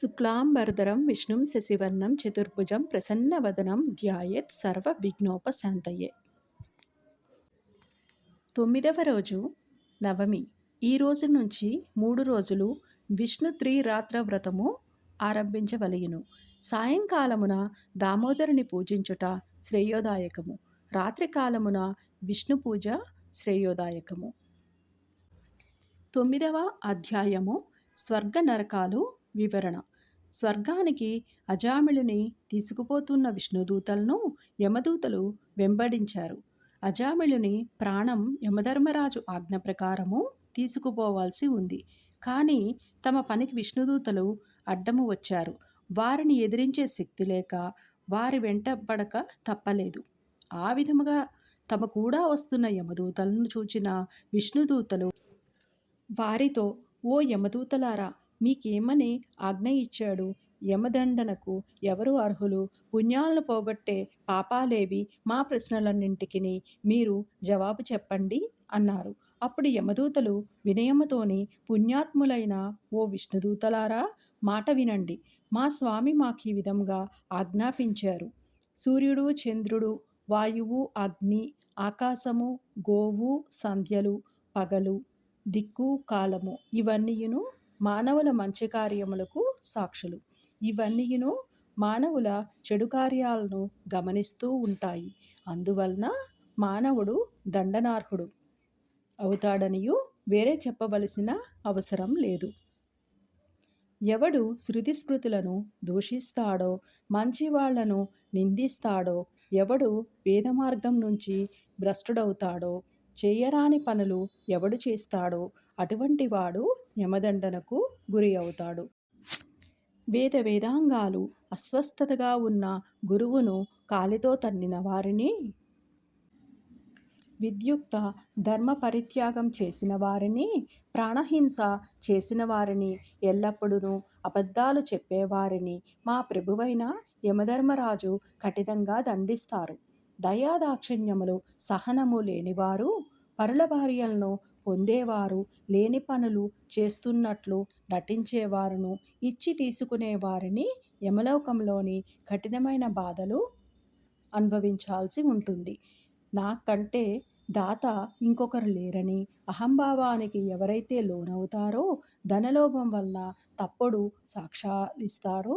శుక్లాంబరధరం విష్ణుం శశివర్ణం చతుర్భుజం ప్రసన్నవదనం ధ్యాయేత్ సర్వ విఘ్నోపశాంతయే తొమ్మిదవ రోజు నవమి. ఈ రోజు నుంచి మూడు రోజులు విష్ణు త్రిరాత్ర వ్రతము ఆరంభించవలయును సాయంకాలమున దామోదరుని పూజించుట శ్రేయోదాయకము. రాత్రికాలమున విష్ణు పూజ శ్రేయోదాయకము. తొమ్మిదవ అధ్యాయము స్వర్గ నరకాలు వివరణ. స్వర్గానికి అజామిళుని తీసుకుపోతున్న విష్ణుదూతలను యమదూతలు వెంబడించారు. అజామిళుని ప్రాణం యమధర్మరాజు ఆజ్ఞ ప్రకారము తీసుకుపోవాల్సి ఉంది. కానీ తమ పనికి విష్ణుదూతలు అడ్డము వచ్చారు. వారిని ఎదిరించే శక్తి లేక వారి వెంటబడక తప్పలేదు. ఆ విధముగా తమ కూడా వస్తున్న యమదూతలను చూచిన విష్ణుదూతలు వారితో ఓ యమదూతలారా మీకేమని ఆజ్ఞ ఇచ్చాడు? యమదండనకు ఎవరు అర్హులు? పుణ్యాలను పోగొట్టే పాపాలేవి మా ప్రశ్నలన్నింటికి మీరు జవాబు చెప్పండి అన్నారు. అప్పుడు యమదూతలు వినయముతోని పుణ్యాత్ములైన ఓ విష్ణుదూతలారా మాట వినండి. మా స్వామి మాకు ఈ విధంగా ఆజ్ఞాపించారు. సూర్యుడు చంద్రుడు వాయువు అగ్ని ఆకాశము గోవు సంధ్యలు పగలు దిక్కు కాలము ఇవన్నీయును మానవుల మంచి కార్యములకు సాక్షులు. ఇవన్నీయును మానవుల చెడు కార్యాలను గమనిస్తూ ఉంటాయి. అందువలన మానవుడు దండనార్హుడు. అవుతాడనియు వేరే చెప్పవలసిన అవసరం లేదు. ఎవడు శృతి స్మృతులను దూషిస్తాడో మంచి వాళ్ళను నిందిస్తాడో ఎవడు వేదమార్గం నుంచి భ్రష్టుడవుతాడో చేయరాని పనులు ఎవడు చేస్తాడో అటువంటి వాడు యమదండనకు గురి అవుతాడు. వేద వేదాంగాలు అస్వస్థతగా ఉన్న గురువును కాలితో తన్నిన వారిని విద్యుక్త ధర్మ పరిత్యాగం చేసిన వారిని ప్రాణహింస చేసిన వారిని ఎల్లప్పుడూ అబద్ధాలు చెప్పేవారిని మా ప్రభువైన యమధర్మరాజు కఠినంగా దండిస్తారు. దయాదాక్షిణ్యములు సహనము లేనివారు పరుల భార్యలను పొందేవారు లేని పనులు చేస్తున్నట్లు నటించేవారును ఇచ్చి తీసుకునేవారిని యమలోకంలోని కఠినమైన బాధలు అనుభవించాల్సి ఉంటుంది. నాకంటే దాత ఇంకొకరు లేరని అహంభావానికి ఎవరైతే లోనవుతారో ధనలోభం వల్ల తప్పుడు సాక్షాలిస్తారో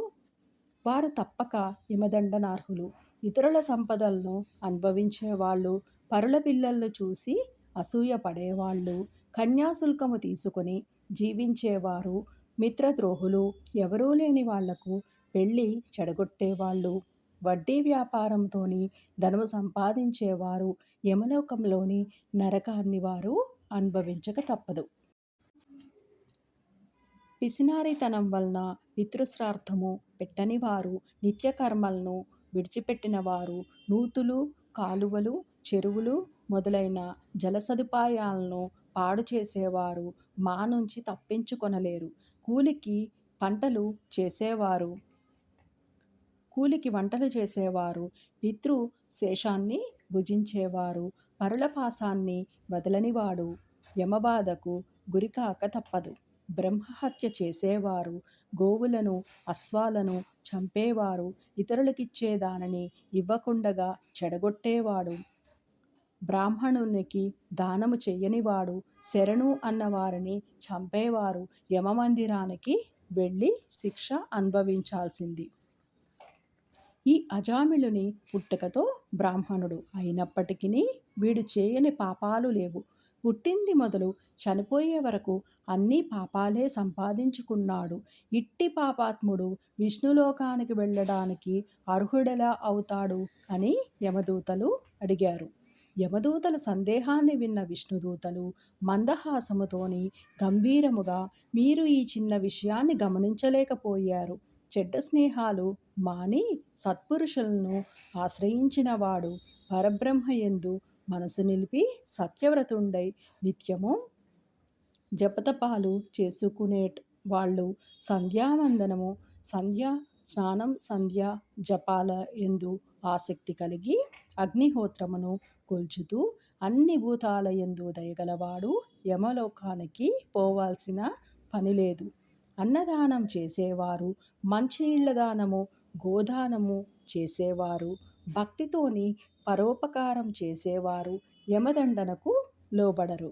వారు తప్పక యమదండనార్హులు. ఇతరుల సంపదలను అనుభవించే వాళ్ళు పరుల పిల్లలను చూసి అసూయ పడేవాళ్ళు కన్యాశుల్కము తీసుకొని జీవించేవారు మిత్రద్రోహులు ఎవరూ లేని వాళ్ళకు పెళ్ళి చెడగొట్టేవాళ్ళు వడ్డీ వ్యాపారంతోని ధనము సంపాదించేవారు యమలోకంలోని నరకాన్ని వారు అనుభవించక తప్పదు. పిసినారితనం వలన పితృశ్రార్థము పెట్టని వారు నిత్యకర్మలను విడిచిపెట్టిన వారు నూతులు కాలువలు చెరువులు మొదలైన జల సదుపాయాలను పాడు చేసేవారు మా నుంచి తప్పించుకొనలేరు. కూలికి పంటలు చేసేవారు. కూలికి వంటలు చేసేవారు. పితృ శేషాన్ని భుజించేవారు. పరులపాసాన్ని వదలనివాడు. యమబాధకు గురికాక తప్పదు. బ్రహ్మహత్య చేసేవారు. గోవులను అశ్వాలను చంపేవారు. ఇతరులకిచ్చే దానిని ఇవ్వకుండగా చెడగొట్టేవాడు. బ్రాహ్మణునికి దానము చెయ్యనివాడు శరణు అన్నవారిని చంపేవారు యమమందిరానికి వెళ్ళి శిక్ష అనుభవించాల్సింది. ఈ అజామిళుని పుట్టుకతో బ్రాహ్మణుడు అయినప్పటికీ వీడు చేయని పాపాలు లేవు. పుట్టింది మొదలు చనిపోయే వరకు అన్ని పాపాలే సంపాదించుకున్నాడు. ఇట్టి పాపాత్ముడు విష్ణులోకానికి వెళ్ళడానికి అర్హుడెలా అవుతాడు అని యమదూతలు అడిగారు. యమదూతల సందేహాన్ని విన్న విష్ణుదూతలు మందహాసముతోని గంభీరముగా మీరు ఈ చిన్న విషయాన్ని గమనించలేకపోయారు. చెడ్డ స్నేహాలు మాని సత్పురుషులను ఆశ్రయించినవాడు పరబ్రహ్మయందు మనసు నిలిపి సత్యవ్రతుండై నిత్యము జపతపాలు చేసుకునే వాళ్ళు సంధ్యావందనము సంధ్యా స్నానం సంధ్య జపాల ఎందు ఆసక్తి కలిగి అగ్నిహోత్రమును కొల్చుతూ అన్ని భూతాల ఎందు దయగలవాడు యమలోకానికి పోవాల్సిన పని లేదు అన్నదానం చేసేవారు మంచినీళ్ళ దానము గోదానము చేసేవారు భక్తితోని పరోపకారం చేసేవారు యమదండనకు లోబడరు.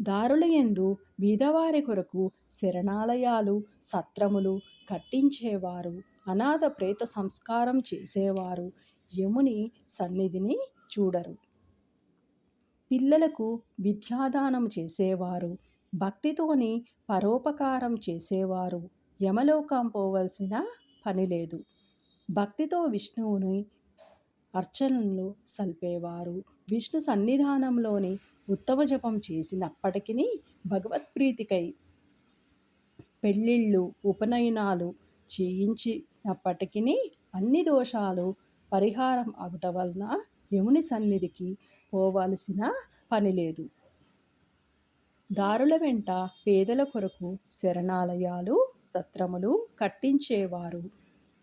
దారుల యందు బీదవారి కొరకు శరణాలయాలు సత్రములు కట్టించేవారు అనాథ ప్రేత సంస్కారం చేసేవారు యముని సన్నిధిని చూడరు. పిల్లలకు విద్యాదానం చేసేవారు భక్తితోని పరోపకారం చేసేవారు యమలోకం పోవలసిన పని లేదు. భక్తితో విష్ణువుని అర్చనలు సల్పేవారు. విష్ణు సన్నిధానంలోని ఉత్తమ జపం చేసినప్పటికీ భగవత్ప్రీతికై పెళ్ళిళ్ళు ఉపనయనాలు చేయించినప్పటికీ అన్ని దోషాలు పరిహారం అగుట వలన యముని సన్నిధికి పోవాల్సిన పని లేదు. దారుల వెంట పేదల కొరకు శరణాలయాలు సత్రములు కట్టించేవారు.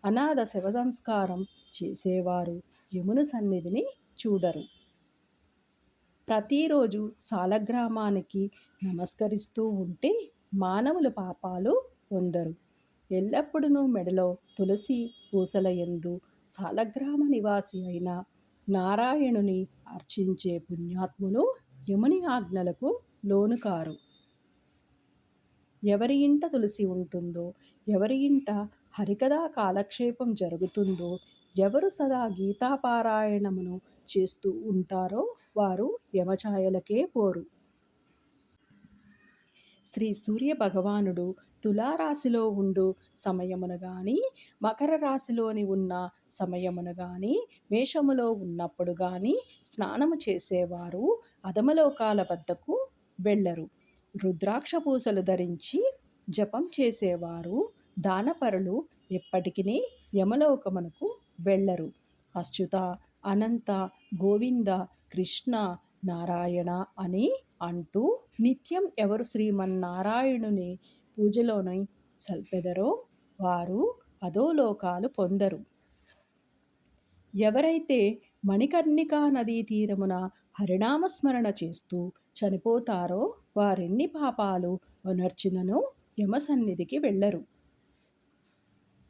అనాథ శవ సంస్కారం చేసేవారు యముని సన్నిధిని చూడరు. ప్రతిరోజు సాలగ్రామానికి నమస్కరిస్తూ ఉంటే మానవుల పాపాలు పొందరు. ఎల్లప్పుడూ మెడలో తులసి పూసల ఎందు సాలగ్రామ నివాసి అయిన నారాయణుని అర్చించే పుణ్యాత్ములు యముని ఆజ్ఞలకు లోనుకారు ఎవరి ఇంట తులసి ఉంటుందో ఎవరి ఇంట హరికథా కాలక్షేపం జరుగుతుందో ఎవరు సదా గీతాపారాయణమును చేస్తూ ఉంటారో వారు యమఛాయలకే పోరు. శ్రీ సూర్య భగవానుడు తులారాశిలో ఉండు సమయమును గాని మకర రాశిలోని ఉన్న సమయమును గాని మేషములో ఉన్నప్పుడు గాని స్నానము చేసేవారు అధమలోకాల వద్దకు వెళ్ళరు. రుద్రాక్ష పూసలు ధరించి జపం చేసేవారు దానపరులు ఎప్పటికీ యమలోకమునకు వెళ్ళరు. అచ్యుత అనంత గోవింద కృష్ణ నారాయణ అని అంటూ నిత్యం ఎవరు శ్రీమన్నారాయణుని పూజలోని సల్పెదరో వారు అధోలోకాలు పొందరు. ఎవరైతే మణికర్ణికా నదీ తీరమున హరినామస్మరణ చేస్తూ చనిపోతారో వారెన్ని పాపాలు వనర్చినను యమసన్నిధికి వెళ్ళరు.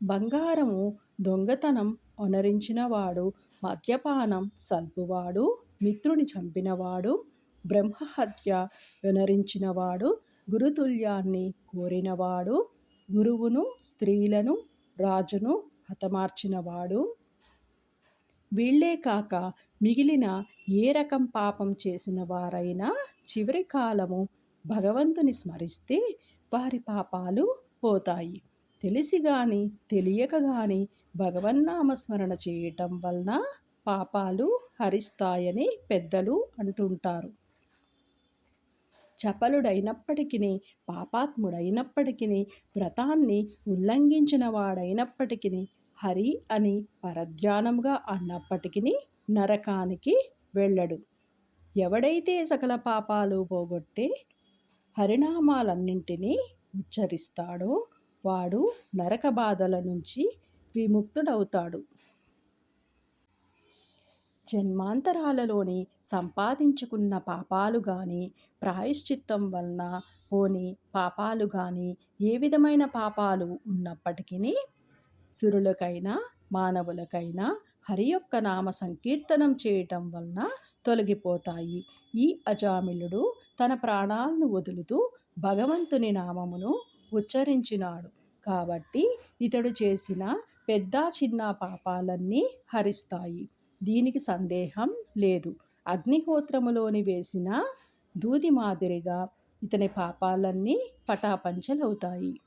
బంగారము దొంగతనం ఒనరించినవాడు మద్యపానం సల్పువాడు మిత్రుని చంపినవాడు బ్రహ్మహత్య వినరించినవాడు గురుతుల్యాన్ని కోరినవాడు గురువును స్త్రీలను రాజును హతమార్చినవాడు. వీళ్ళే కాక మిగిలిన ఏ రకం పాపం చేసిన వారైనా చివరి కాలము భగవంతుని స్మరిస్తే వారి పాపాలు పోతాయి. తెలిసి కానీ తెలియక కానీ భగవన్నామస్మరణ చేయటం వలన పాపాలు హరిస్తాయని పెద్దలు అంటుంటారు. చపలుడైనప్పటికీ పాపాత్ముడైనప్పటికీ వ్రతాన్ని ఉల్లంఘించిన వాడైనప్పటికీ హరి అని పరధ్యానంగా అన్నప్పటికీ నరకానికి వెళ్ళడు. ఎవడైతే సకల పాపాలు పోగొట్టే హరినామాలన్నింటినీ ఉచ్చరిస్తాడో వాడు నరక బాధల నుంచి విముక్తుడవుతాడు. జన్మాంతరాలలోని సంపాదించుకున్న పాపాలు కానీ ప్రాయశ్చిత్తం వలన పోని పాపాలు కానీ ఏ విధమైన పాపాలు ఉన్నప్పటికీ సురులకైనా మానవులకైనా హరి యొక్క నామ సంకీర్తనం చేయటం వలన తొలగిపోతాయి. ఈ అజామిలుడు తన ప్రాణాలను వదులుతూ భగవంతుని నామమును ఉచ్చరించినాడు. కాబట్టి ఇతడు చేసిన పెద్ద చిన్న పాపాలన్నీ హరిస్తాయి. దీనికి సందేహం లేదు. అగ్నిహోత్రములోని వేసిన దూది మాదిరిగా ఇతని పాపాలన్నీ పటాపంచలవుతాయి.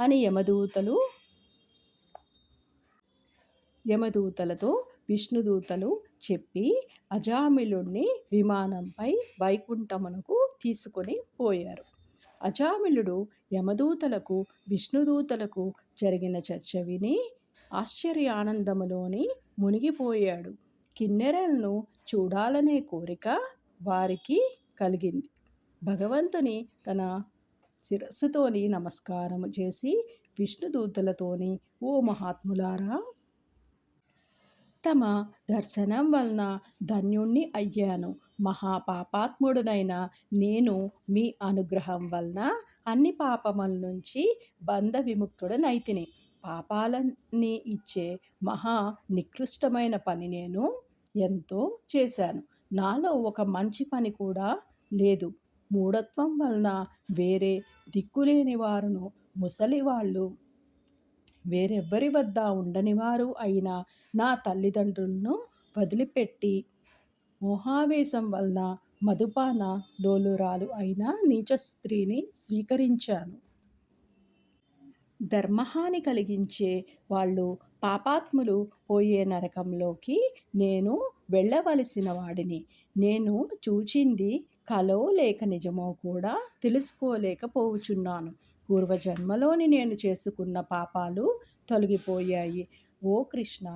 అని యమదూతలు యమదూతలతో విష్ణుదూతలు చెప్పి అజామిలుణ్ణి విమానంపై వైకుంఠమునకు తీసుకొని పోయారు. అజామిలుడు యమదూతలకు విష్ణుదూతలకు జరిగిన చర్చ విని ఆశ్చర్యానందములోని మునిగిపోయాడు. కిన్నెరలను చూడాలనే కోరిక వారికి కలిగింది. భగవంతుని తన శిరస్సుతోని నమస్కారం చేసి విష్ణుదూతలతోని ఓ మహాత్ములారా! తమ దర్శనం వలన ధన్యుణ్ణి అయ్యాను. మహాపాపాత్ముడునైన నేను మీ అనుగ్రహం వలన అన్ని పాపముల నుంచి బంధ విముక్తుడనైతిని పాపాలని ఇచ్చే మహా నికృష్టమైన పని నేను ఎంతో చేశాను. నాలో ఒక మంచి పని కూడా లేదు. మూఢత్వం వలన వేరే దిక్కులేని వారును ముసలివాళ్ళు వేరెవ్వరి వద్ద ఉండని వారు అయిన నా తల్లిదండ్రులను వదిలిపెట్టి మోహావేశం వలన మధుపాన డోలురాలు అయిన నీచ స్త్రీని స్వీకరించాను. ధర్మహాని కలిగించే వాళ్ళు పాపాత్ములు పోయే నరకంలోకి నేను వెళ్ళవలసిన వాడిని. నేను చూచింది కలో లేక నిజమో కూడా తెలుసుకోలేకపోవచున్నాను పూర్వజన్మలోని నేను చేసుకున్న పాపాలు తొలగిపోయాయి. ఓ కృష్ణ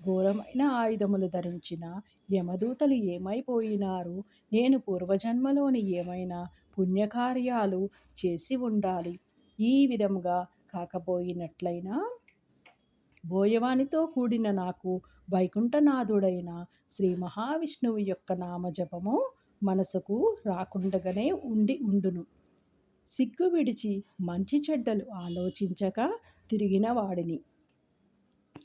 ఘోరమైన ఆయుధములు ధరించిన యమదూతలు ఏమైపోయినారు? నేను పూర్వజన్మలోని ఏమైనా పుణ్యకార్యాలు చేసి ఉండాలి? ఈ విధముగా కాకపోయినట్లయినా బోయవానితో కూడిన నాకు వైకుంఠనాథుడైన శ్రీ మహావిష్ణువు యొక్క నామజపము మనసుకు రాకుండగానే ఉండి ఉండును. సిగ్గు విడిచి మంచి చెడ్డలు ఆలోచించక తిరిగిన వాడిని.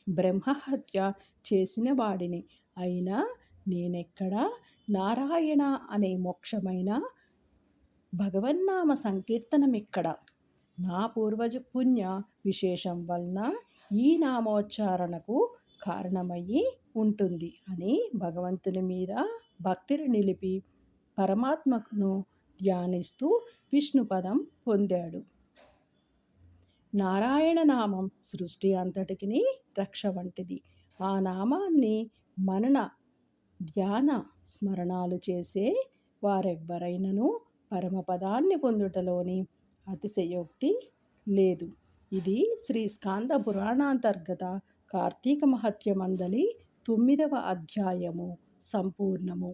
బ్రహ్మహత్య చేసిన వాడిని. అయినా నేనెక్కడ నారాయణ అనే మోక్షమైన భగవన్నామ సంకీర్తనమిక్కడ. నా పూర్వజ పుణ్య విశేషం వలన ఈ నామోచ్చారణకు కారణమయ్యి ఉంటుంది అని భగవంతుని మీద భక్తిని నిలిపి పరమాత్మను ధ్యానిస్తూ విష్ణుపదం పొందాడు. నారాయణ నామం సృష్టి అంతటికి రక్ష వంటిది. ఆ నామాన్ని మనన ధ్యాన స్మరణాలు చేసే వారెవ్వరైనను పరమపదాన్ని పొందుటలోని అతిశయోక్తి లేదు. ఇది శ్రీ స్కాంద పురాణాంతర్గత కార్తీక మహత్యమందలి తొమ్మిదవ అధ్యాయము. సంపూర్ణము.